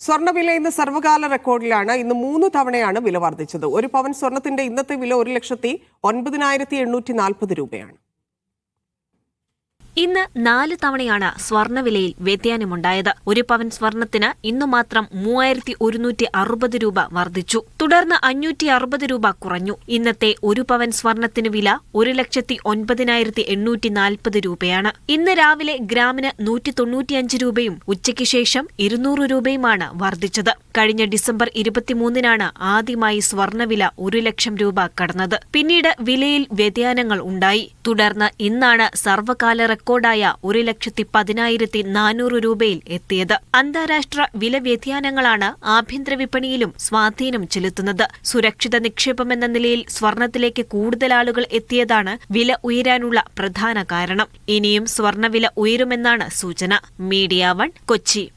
സ്വർണവില ഇന്ന് സർവകാല റെക്കോർഡിലാണ്. ഇന്ന് മൂന്ന് തവണയാണ് വില വർദ്ധിച്ചത്. ഒരു പവൻ സ്വർണത്തിന്റെ ഇന്നത്തെ വില ഒരു ലക്ഷത്തി ഒൻപതിനായിരത്തി എണ്ണൂറ്റി നാൽപ്പത് രൂപയാണ്. ഇന്ന് നാല് തവണയാണ് സ്വർണവിലയിൽ വ്യതിയാനമുണ്ടായത്. ഒരു പവൻ സ്വർണത്തിന് ഇന്നു മാത്രം മൂവായിരത്തി ഒരുന്നൂറ്റി അറുപത് രൂപ വർദ്ധിച്ചു. തുടർന്ന് അഞ്ഞൂറ്റി അറുപത് രൂപ കുറഞ്ഞു. ഇന്നത്തെ ഒരു പവൻ സ്വർണത്തിന് വില ഒരു ലക്ഷത്തി ഒൻപതിനായിരത്തി എണ്ണൂറ്റി നാൽപ്പത് രൂപയാണ്. ഇന്ന് രാവിലെ ഗ്രാമിന് നൂറ്റി തൊണ്ണൂറ്റിയഞ്ച് രൂപയും ഉച്ചയ്ക്ക് ശേഷം ഇരുന്നൂറ് രൂപയുമാണ് വർദ്ധിച്ചത്. കഴിഞ്ഞ ഡിസംബർ ഇരുപത്തിമൂന്നിനാണ് ആദ്യമായി സ്വർണവില ഒരു ലക്ഷം രൂപ കടന്നത്. പിന്നീട് വിലയിൽ വ്യതിയാനങ്ങൾ ഉണ്ടായി. തുടർന്ന് ഇന്നാണ് സർവകാല റെക്കോർഡായ ഒരു ലക്ഷത്തി പതിനായിരത്തി നാനൂറ് രൂപയിൽ എത്തിയത്. അന്താരാഷ്ട്ര വില വ്യതിയാനങ്ങളാണ് ആഭ്യന്തര വിപണിയിലും സ്വാധീനം ചെലുത്തുന്നത്. സുരക്ഷിത നിക്ഷേപമെന്ന നിലയിൽ സ്വർണത്തിലേക്ക് കൂടുതൽ ആളുകൾ എത്തിയതാണ് വില ഉയരാനുള്ള പ്രധാന കാരണം. ഇനിയും സ്വർണവില ഉയരുമെന്നാണ് സൂചന. Media one Kochi.